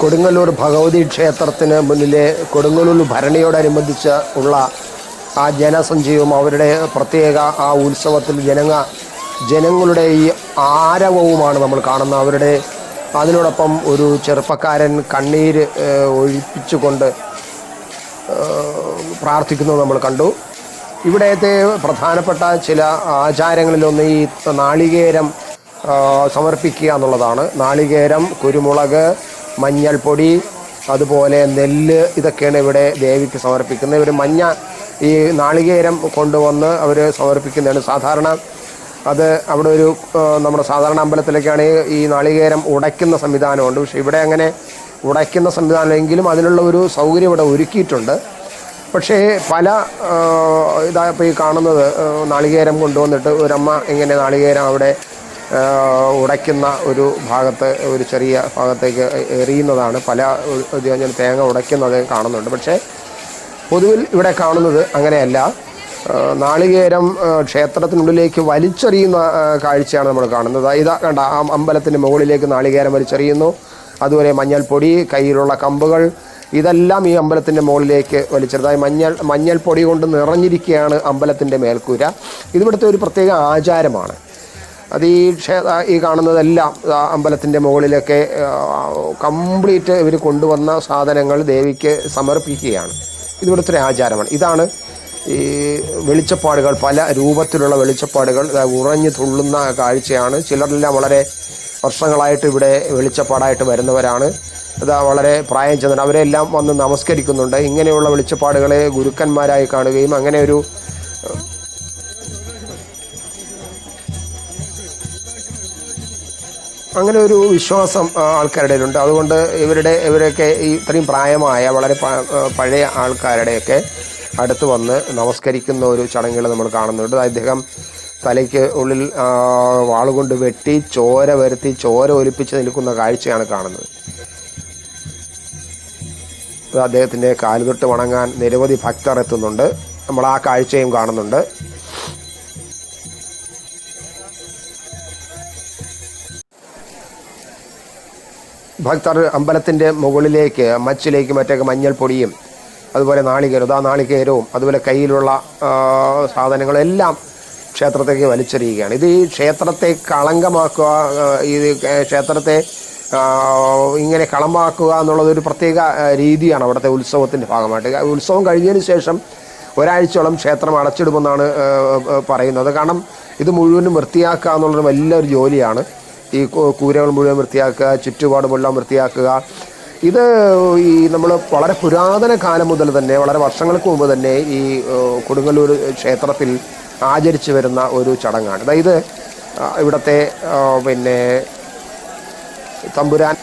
കൊടുങ്ങല്ലൂർ ഭഗവതി ക്ഷേത്രത്തിന് മുന്നിലെ കൊടുങ്ങല്ലൂർ ഭരണിയോടനുബന്ധിച്ച് ഉള്ള ആ ജനസഞ്ചയവും അവരുടെ പ്രത്യേക ആ ഉത്സവത്തിൽ ജനങ്ങ ജനങ്ങളുടെ ഈ ആരവവുമാണ് നമ്മൾ കാണുന്നത്. അവരുടെ അതിനോടൊപ്പം ഒരു ചെറുപ്പക്കാരൻ കണ്ണീര് ഒഴിപ്പിച്ചുകൊണ്ട് പ്രാർത്ഥിക്കുന്നത് നമ്മൾ കണ്ടു. ഇവിടത്തെ പ്രധാനപ്പെട്ട ചില ആചാരങ്ങളിലൊന്ന് ഈ നാളികേരം സമർപ്പിക്കുക എന്നുള്ളതാണ്. നാളികേരം കുരുമുളക് മഞ്ഞൾപ്പൊടി അതുപോലെ നെല്ല് ഇതൊക്കെയാണ് ഇവിടെ ദേവിക്ക് സമർപ്പിക്കുന്നത്. ഇവർ മഞ്ഞ ഈ നാളികേരം കൊണ്ടുവന്ന് അവർ സമർപ്പിക്കുന്നതാണ്. സാധാരണ അത് അവിടെ ഒരു നമ്മുടെ സാധാരണ അമ്പലത്തിലേക്കാണ് ഈ നാളികേരം ഉടയ്ക്കുന്ന സംവിധാനമുണ്ട്. പക്ഷേ ഇവിടെ അങ്ങനെ ഉടയ്ക്കുന്ന സംവിധാനമെങ്കിലും അതിനുള്ള ഒരു സൗകര്യം ഇവിടെ ഒരുക്കിയിട്ടുണ്ട്. പക്ഷേ പല ഇതാ ഇപ്പോൾ ഈ കാണുന്നത് നാളികേരം കൊണ്ടുവന്നിട്ട് ഒരമ്മ ഇങ്ങനെ നാളികേരം അവിടെ ഉടയ്ക്കുന്ന ഒരു ഭാഗത്ത് ഒരു ചെറിയ ഭാഗത്തേക്ക് എറിയുന്നതാണ്. പല തേങ്ങ ഉടയ്ക്കുന്നത് കാണുന്നുണ്ട്. പക്ഷേ പൊതുവിൽ ഇവിടെ കാണുന്നത് അങ്ങനെയല്ല. നാളികേരം ക്ഷേത്രത്തിനുള്ളിലേക്ക് വലിച്ചെറിയുന്ന കാഴ്ചയാണ് നമ്മൾ കാണുന്നത്. ഇതാ കണ്ട ആ അമ്പലത്തിന്റെ മുകളിലേക്ക് നാളികേരം വലിച്ചെറിയുന്നു. അതുപോലെ മഞ്ഞൾപ്പൊടി കയ്യിലുള്ള കമ്പുകൾ. ഇതെല്ലാം ഈ അമ്പലത്തിന്റെ മുകളിലേക്ക് വലിച്ചെറുതായി മഞ്ഞൾ മഞ്ഞൾപ്പൊടി കൊണ്ട് നിറഞ്ഞിരിക്കുകയാണ് അമ്പലത്തിന്റെ മേൽക്കൂര. ഇതിവിടുത്തെ ഒരു പ്രത്യേക ആചാരമാണ്. അത് ഈ ക്ഷേ ഈ കാണുന്നതെല്ലാം അമ്പലത്തിന്റെ മുകളിലൊക്കെ കംപ്ലീറ്റ് ഇവർ കൊണ്ടുവന്ന സാധനങ്ങൾ ദേവിക്ക് സമർപ്പിക്കുകയാണ്. ഇതിവിടുത്തെ ഒരു ആചാരമാണ്. ഇതാണ് ഈ വെളിച്ചപ്പാടുകൾ പല രൂപത്തിലുള്ള വെളിച്ചപ്പാടുകൾ ഉറഞ്ഞു തുള്ളുന്ന കാഴ്ചയാണ്. ചിലരെല്ലാം വളരെ വർഷങ്ങളായിട്ട് ഇവിടെ വെളിച്ചപ്പാടായിട്ട് വരുന്നവരാണ്. ഇതാ വളരെ പ്രായം ചെന്നവർ അവരെല്ലാം വന്ന് നമസ്കരിക്കുന്നുണ്ട്. ഇങ്ങനെയുള്ള വെളിച്ചപ്പാടുകളെ ഗുരുക്കന്മാരായി കാണുകയും അങ്ങനെ ഒരു അങ്ങനെ ഒരു വിശ്വാസം ആൾക്കാരുടെ ഉണ്ട് അതുകൊണ്ട് ഇവരുടെ ഇവരൊക്കെ ഇത്രയും പ്രായമായ വളരെ പഴയ ആൾക്കാരുടെയൊക്കെ അടുത്ത് വന്ന് നമസ്കരിക്കുന്ന ഒരു ചടങ്ങുകൾ നമ്മൾ കാണുന്നുണ്ട്. അദ്ദേഹം തലയ്ക്ക് ഉള്ളിൽ വാളുകൊണ്ട് വെട്ടി ചോര വരുത്തി ചോര ഒലിപ്പിച്ച് നിൽക്കുന്ന കാഴ്ചയാണ് കാണുന്നത്. അദ്ദേഹത്തിന്റെ കാലുതൊട്ട് വണങ്ങാൻ നിരവധി ഭക്തർ എത്തുന്നുണ്ട്. നമ്മൾ ആ കാഴ്ചയും കാണുന്നുണ്ട്. ഭക്തർ അമ്പലത്തിന്റെ മുകളിലേക്ക് മച്ചിലേക്ക് മറ്റൊക്കെ മഞ്ഞൾപ്പൊടിയും അതുപോലെ നാളികേരം ആ നാളികേരവും അതുപോലെ കയ്യിലുള്ള സാധനങ്ങളെല്ലാം ക്ഷേത്രത്തേക്ക് വലിച്ചെറിയുകയാണ്. ഇത് ഈ ക്ഷേത്രത്തെ കളങ്കമാക്കുക ഈ ക്ഷേത്രത്തെ ഇങ്ങനെ കളമാക്കുക എന്നുള്ളത് ഒരു പ്രത്യേക രീതിയാണ് അവിടുത്തെ ഉത്സവത്തിന്റെ ഭാഗമായിട്ട്. ഉത്സവം കഴിഞ്ഞതിന് ശേഷം ഒരാഴ്ചയോളം ക്ഷേത്രം അടച്ചിടുമെന്നാണ് പറയുന്നത്. കാരണം ഇത് മുഴുവനും വൃത്തിയാക്കുക എന്നുള്ളൊരു വലിയൊരു ജോലിയാണ്. ഈ കൂരകൾ മുഴുവൻ വൃത്തിയാക്കുക ചുറ്റുപാടുമെല്ലാം വൃത്തിയാക്കുക ഇത് ഈ നമ്മൾ വളരെ പുരാതന കാലം മുതൽ തന്നെ വളരെ വർഷങ്ങൾക്ക് മുമ്പ് തന്നെ ഈ കൊടുങ്ങല്ലൂർ ക്ഷേത്രത്തിൽ ആചരിച്ചു വരുന്ന ഒരു ചടങ്ങാണ്. അതായത് ഇവിടുത്തെ പിന്നെ തമ്പുരാൻ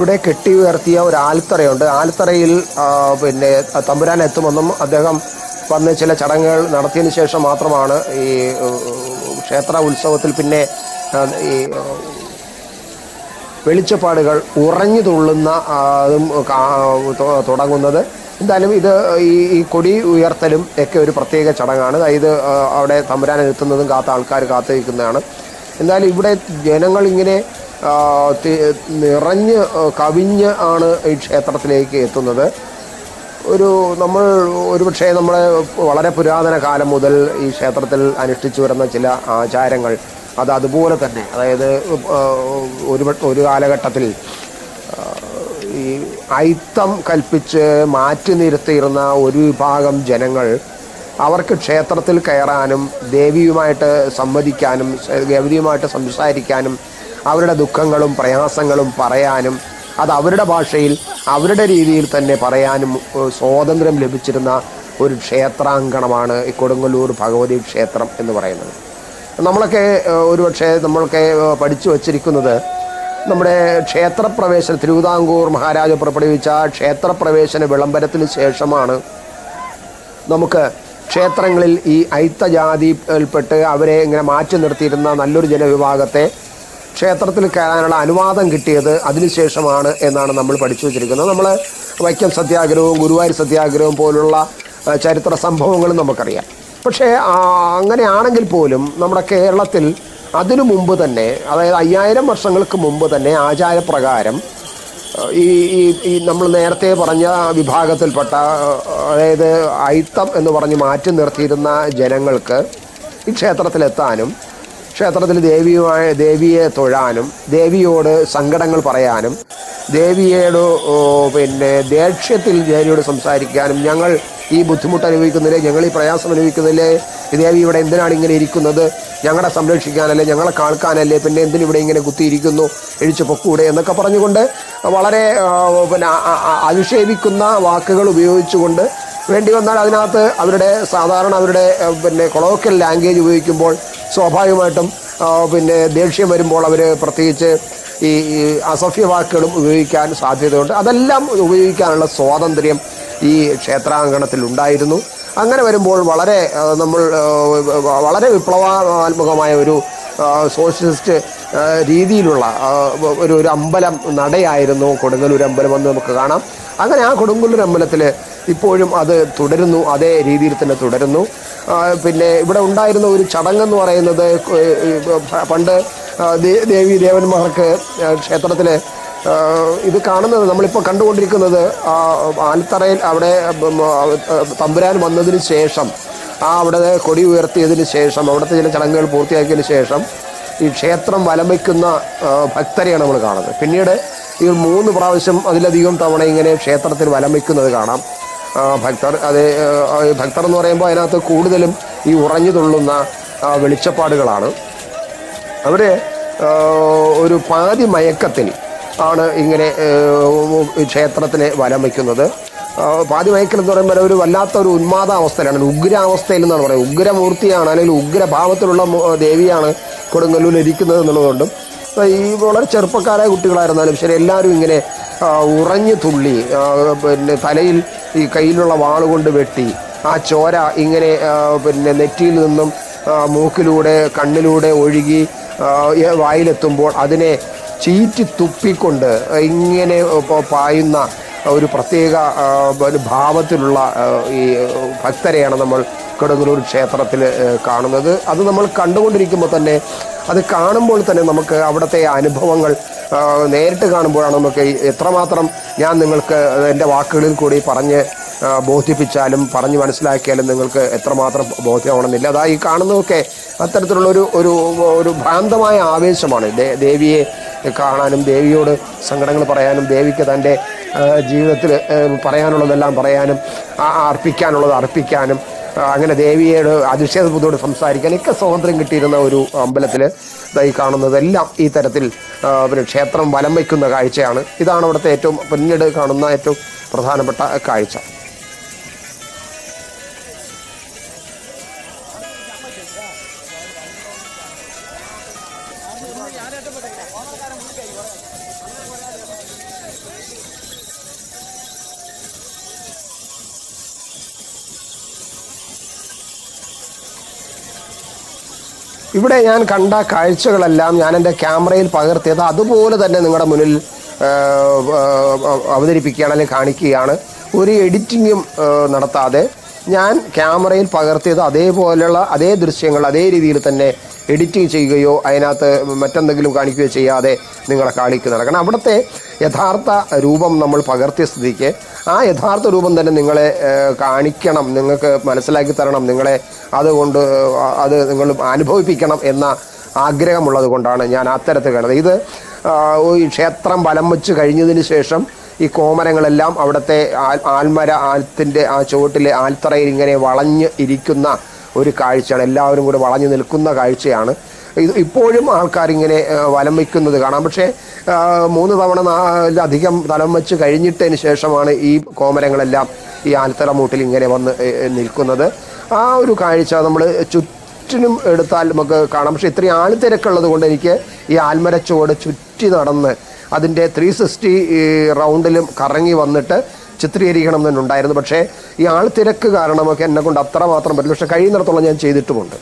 ഇവിടെ കെട്ടി ഉയർത്തിയ ഒരു ആൽത്തറയുണ്ട്. ആൽത്തറയിൽ പിന്നെ തമ്പുരാൻ എത്തുമെന്നും അദ്ദേഹം വന്ന് ചില ചടങ്ങുകൾ നടത്തിയതിന് ശേഷം മാത്രമാണ് ഈ ക്ഷേത്ര ഉത്സവത്തിൽ പിന്നെ ഈ വെളിച്ചപ്പാടുകൾ ഉറഞ്ഞു തുള്ളുന്ന അതും തുടങ്ങുന്നത്. എന്തായാലും ഇത് ഈ കൊടി ഉയർത്തലും ഒക്കെ ഒരു പ്രത്യേക ചടങ്ങാണ്. അതായത് അവിടെ തമ്പുരാൻ എത്തുന്നതും കാത്ത ആൾക്കാർ കാത്തു നിൽക്കുന്നതാണ് എന്നാലും ഇവിടെ ജനങ്ങൾ ഇങ്ങനെ നിറഞ്ഞ് കവിഞ്ഞ് ആണ് ഈ ക്ഷേത്രത്തിലേക്ക് എത്തുന്നത്. ഒരു നമ്മൾ ഒരുപക്ഷെ നമ്മളെ വളരെ പുരാതന കാലം മുതൽ ഈ ക്ഷേത്രത്തിൽ അനുഷ്ഠിച്ചു വരുന്ന ചില ആചാരങ്ങൾ അത് അതുപോലെ തന്നെ അതായത് ഒരു ഒരു കാലഘട്ടത്തിൽ ഈ ഐത്തം കൽപ്പിച്ച് മാറ്റി നിർത്തിയിരുന്ന ഒരു വിഭാഗം ജനങ്ങൾ അവർക്ക് ക്ഷേത്രത്തിൽ കയറാനും ദേവിയുമായിട്ട് സംവദിക്കാനും ദേവിയുമായിട്ട് സംസാരിക്കാനും അവരുടെ ദുഃഖങ്ങളും പ്രയാസങ്ങളും പറയാനും അത് അവരുടെ ഭാഷയിൽ അവരുടെ രീതിയിൽ തന്നെ പറയാനും സ്വാതന്ത്ര്യം ലഭിച്ചിരുന്ന ഒരു ക്ഷേത്രാങ്കണമാണ് ഈ കൊടുങ്ങല്ലൂർ ഭഗവതി ക്ഷേത്രം എന്ന് പറയുന്നത്. നമ്മളൊക്കെ ഒരു ഒരുപക്ഷെ നമ്മളൊക്കെ പഠിച്ചു വച്ചിരിക്കുന്നത് നമ്മുടെ ക്ഷേത്രപ്രവേശന തിരുവിതാംകൂർ മഹാരാജ പുറപ്പെടുവിച്ച ക്ഷേത്രപ്രവേശന വിളംബരത്തിന് ശേഷമാണ് നമുക്ക് ക്ഷേത്രങ്ങളിൽ ഈ അയിത്തജാതിയിൽപ്പെട്ട് അവരെ ഇങ്ങനെ മാറ്റി നിർത്തിയിരുന്ന നല്ലൊരു ജനവിഭാഗത്തെ ക്ഷേത്രത്തിൽ കയറാനുള്ള അനുവാദം കിട്ടിയത് അതിനുശേഷമാണ് എന്നാണ് നമ്മൾ പഠിച്ചു വച്ചിരിക്കുന്നത്. നമ്മൾ വൈക്കം സത്യാഗ്രഹവും ഗുരുവായൂർ സത്യാഗ്രഹവും പോലുള്ള ചരിത്ര സംഭവങ്ങളും നമുക്കറിയാം. പക്ഷേ അങ്ങനെയാണെങ്കിൽ പോലും നമ്മുടെ കേരളത്തിൽ അതിനു മുമ്പ് തന്നെ അതായത് അയ്യായിരം വർഷങ്ങൾക്ക് മുമ്പ് തന്നെ ആചാരപ്രകാരം ഈ ഈ നമ്മൾ നേരത്തെ പറഞ്ഞ വിഭാഗത്തിൽപ്പെട്ട അതായത് അയിത്തം എന്ന് പറഞ്ഞ് മാറ്റി നിർത്തിയിരുന്ന ജനങ്ങൾക്ക് ഈ ക്ഷേത്രത്തിലെത്താനും ക്ഷേത്രത്തിൽ ദേവിയുമായ ദേവിയെ തൊഴാനും ദേവിയോട് സങ്കടങ്ങൾ പറയാനും ദേവിയോട് പിന്നെ ദേക്ഷ്യത്തിൽ ദേവിയോട് സംസാരിക്കാനും ഞങ്ങൾ ഈ ബുദ്ധിമുട്ട് അനുഭവിക്കുന്നില്ലേ? ഞങ്ങൾ ഈ പ്രയാസം അനുഭവിക്കുന്നില്ലേ? ദേവി ഇവിടെ എന്തിനാണ് ഇങ്ങനെ ഇരിക്കുന്നത്? ഞങ്ങളെ സംരക്ഷിക്കാനല്ലേ ഞങ്ങളെ കാൾക്കാനല്ലേ പിന്നെ എന്തിനിവിടെ ഇങ്ങനെ കുത്തിയിരിക്കുന്നു എഴിച്ചു പൊക്കൂടെ എന്നൊക്കെ പറഞ്ഞുകൊണ്ട് വളരെ പിന്നെ അധിക്ഷേപിക്കുന്ന വാക്കുകൾ ഉപയോഗിച്ചുകൊണ്ട് വേണ്ടി വന്നാൽ അതിനകത്ത് അവരുടെ സാധാരണ അവരുടെ പിന്നെ കൊളോക്കൽ ലാംഗ്വേജ് ഉപയോഗിക്കുമ്പോൾ സ്വാഭാവികമായിട്ടും പിന്നെ ദേഷ്യം വരുമ്പോൾ അവർ പ്രത്യേകിച്ച് ഈ അസഭ്യ വാക്കുകളും ഉപയോഗിക്കാൻ സാധ്യതയുണ്ട്. അതെല്ലാം ഉപയോഗിക്കാനുള്ള സ്വാതന്ത്ര്യം ഈ ക്ഷേത്രാങ്കണത്തിൽ ഉണ്ടായിരുന്നു അങ്ങനെ വരുമ്പോൾ വളരെ നമ്മൾ വളരെ വിപ്ലവാത്മകമായ ഒരു സോഷ്യലിസ്റ്റ് രീതിയിലുള്ള ഒരു ഒരു അമ്പലം നടയായിരുന്നു. കൊടുങ്ങല്ലൂർ അമ്പലം എന്ന് നമുക്ക് കാണാം. അങ്ങനെ ആ കൊടുങ്ങല്ലൂർ അമ്പലത്തിൽ ഇപ്പോഴും അത് തുടരുന്നു. അതേ രീതിയിൽ തന്നെ തുടരുന്നു. പിന്നെ ഇവിടെ ഉണ്ടായിരുന്ന ഒരു ചടങ്ങെന്ന് പറയുന്നത് പണ്ട് ദേവി ദേവന്മാർക്ക് ക്ഷേത്രത്തിൽ ഇത് കാണുന്നത് നമ്മളിപ്പോൾ കണ്ടുകൊണ്ടിരിക്കുന്നത് ആൽത്തറയിൽ അവിടെ തമ്പുരാൻ വന്നതിന് ശേഷം ആ അവിടെ കൊടി ഉയർത്തിയതിന് ശേഷം അവിടുത്തെ ചില ചടങ്ങുകൾ പൂർത്തിയാക്കിയതിന് ശേഷം ഈ ക്ഷേത്രം വലം വയ്ക്കുന്ന ഭക്തരെയാണ് നമ്മൾ കാണുന്നത്. പിന്നീട് ഈ മൂന്ന് പ്രാവശ്യം അതിലധികം തവണ ഇങ്ങനെ ക്ഷേത്രത്തിൽ വലം വയ്ക്കുന്നത് കാണാം. ഭക്തർ അത് ഭക്തർ എന്ന് പറയുമ്പോൾ അതിനകത്ത് കൂടുതലും ഈ ഉറഞ്ഞു തുള്ളുന്ന വെളിച്ചപ്പാടുകളാണ്. അവിടെ ഒരു പാതി മയക്കത്തിൽ ആണ് ഇങ്ങനെ ക്ഷേത്രത്തിന് വലം വയ്ക്കുന്നത്. പാതി എന്ന് പറയുമ്പോൾ ഒരു വല്ലാത്ത ഒരു ഉന്മാദാവസ്ഥയിലാണ് ഉഗ്രാവസ്ഥയിൽ എന്നാണ് പറയുന്നത് ഉഗ്രമൂർത്തിയാണ് അല്ലെങ്കിൽ ഉഗ്രഭാവത്തിലുള്ള ദേവിയാണ് കൊടുങ്ങല്ലൂരിൽ ഇരിക്കുന്നത് എന്നുള്ളതുകൊണ്ടും ഈ വളരെ ചെറുപ്പക്കാരായ കുട്ടികളായിരുന്നാലും ശരി എല്ലാവരും ഇങ്ങനെ ഉറഞ്ഞു തുള്ളി പിന്നെ തലയിൽ ഈ കയ്യിലുള്ള വാളുകൊണ്ട് വെട്ടി ആ ചോര ഇങ്ങനെ പിന്നെ നെറ്റിയിൽ നിന്നും മൂക്കിലൂടെ കണ്ണിലൂടെ ഒഴുകി വായിലെത്തുമ്പോൾ അതിനെ ചീറ്റി തുപ്പിക്കൊണ്ട് ഇങ്ങനെ പായുന്ന ഒരു പ്രത്യേക ഭാവത്തിലുള്ള ഈ ഭക്തരെയാണ് നമ്മൾ കൊടുങ്ങല്ലൂർ ക്ഷേത്രത്തിൽ കാണുന്നത്. അത് നമ്മൾ കണ്ടുകൊണ്ടിരിക്കുമ്പോൾ തന്നെ അത് കാണുമ്പോൾ തന്നെ നമുക്ക് അവിടുത്തെ അനുഭവങ്ങൾ നേരിട്ട് കാണുമ്പോഴാണ് നമുക്ക് എത്രമാത്രം ഞാൻ നിങ്ങൾക്ക് എന്റെ വാക്കുകളിൽ കൂടി പറഞ്ഞ് ബോധിപ്പിച്ചാലും പറഞ്ഞ് മനസ്സിലാക്കിയാലും നിങ്ങൾക്ക് എത്രമാത്രം ബോധ്യമാവണമെന്നില്ല. അതാ ഈ കാണുന്നതൊക്കെ അത്തരത്തിലുള്ള ഒരു ഒരു ഭ്രാന്തമായ ആവേശമാണ്. ദേവിയെ കാണാനും ദേവിയോട് സങ്കടങ്ങൾ പറയാനും ദേവിക്ക് തന്റെ ജീവിതത്തിൽ പറയാനുള്ളതെല്ലാം പറയാനും അർപ്പിക്കാനുള്ളത് അർപ്പിക്കാനും അങ്ങനെ ദേവിയോട് അതിശയ ബുദ്ധിയോട് സംസാരിക്കാൻ ഒക്കെ സ്വാതന്ത്ര്യം കിട്ടിയിരുന്ന ഒരു അമ്പലത്തിൽ ഈ കാണുന്നതെല്ലാം ഈ തരത്തിൽ പിന്നെ ക്ഷേത്രം വലം വയ്ക്കുന്ന കാഴ്ചയാണ്. ഇതാണ് അവിടുത്തെ ഏറ്റവും പിന്നീട് കാണുന്ന ഏറ്റവും പ്രധാനപ്പെട്ട കാഴ്ച. ഇവിടെ ഞാൻ കണ്ട കാഴ്ചകളെല്ലാം ഞാൻ എന്റെ ക്യാമറയിൽ പകർത്തിയത് അതുപോലെ തന്നെ നിങ്ങളുടെ മുന്നിൽ അവതരിപ്പിക്കുകയാണ് അല്ലെങ്കിൽ കാണിക്കുകയാണ്. ഒരു എഡിറ്റിങ്ങും നടത്താതെ ഞാൻ ക്യാമറയിൽ പകർത്തിയത് അതേപോലെയുള്ള അതേ ദൃശ്യങ്ങൾ അതേ രീതിയിൽ തന്നെ എഡിറ്റിംഗ് ചെയ്യുകയോ അതിനകത്ത് മറ്റെന്തെങ്കിലും കാണിക്കുകയോ ചെയ്യാതെ നിങ്ങളെ കാണിക്കുന്നതാണ് കാരണം അവിടുത്തെ യഥാർത്ഥ രൂപം നമ്മൾ പകർത്തിയ സ്ഥിതിക്ക് ആ യഥാർത്ഥ രൂപം തന്നെ നിങ്ങളെ കാണിക്കണം നിങ്ങൾക്ക് മനസ്സിലാക്കി തരണം നിങ്ങളെ അതുകൊണ്ട് അത് നിങ്ങൾ അനുഭവിപ്പിക്കണം എന്ന ആഗ്രഹമുള്ളത് കൊണ്ടാണ് ഞാൻ അത്തരത്തിൽ കാണുന്നത് ഇത് ഈ ക്ഷേത്രം വലം വെച്ച് കഴിഞ്ഞതിന് ശേഷം ഈ കോമരങ്ങളെല്ലാം അവിടുത്തെ ആൽമര ആൽത്തിന്റെ ആ ചുവട്ടിലെ ആൽത്തറയിൽ ഇങ്ങനെ വളഞ്ഞ് ഇരിക്കുന്ന ഒരു കാഴ്ചയാണ്. എല്ലാവരും കൂടെ വളഞ്ഞു നിൽക്കുന്ന കാഴ്ചയാണ്. ഇത് ഇപ്പോഴും ആൾക്കാരിങ്ങനെ വലം വയ്ക്കുന്നത് കാണാം. പക്ഷേ മൂന്ന് തവണ അധികം തലം വെച്ച് കഴിഞ്ഞിട്ടതിന് ശേഷമാണ് ഈ കോമരങ്ങളെല്ലാം ഈ ആൽത്തറ മൂട്ടിൽ ഇങ്ങനെ വന്ന് നിൽക്കുന്നത്. ആ ഒരു കാഴ്ച നമ്മൾ ചുറ്റിനും എടുത്താൽ നമുക്ക് കാണാം. പക്ഷേ ഇത്രയും ആൾത്തിരക്കുള്ളത് കൊണ്ട് എനിക്ക് ഈ ആൽമരച്ചുവട് ചുറ്റി നടന്ന് അതിന്റെ ത്രീ സിക്സ്റ്റി റൗണ്ടിലും കറങ്ങി വന്നിട്ട് ചിത്രീകരിക്കണം എന്നുണ്ടായിരുന്നു പക്ഷേ ഈ ആൾ തിരക്ക് കാരണമൊക്കെ എന്നെ കൊണ്ട് അത്ര മാത്രം പറ്റില്ല പക്ഷേ കഴിയുന്നിടത്തോളം ഞാൻ ചെയ്തിട്ടുമുണ്ട്.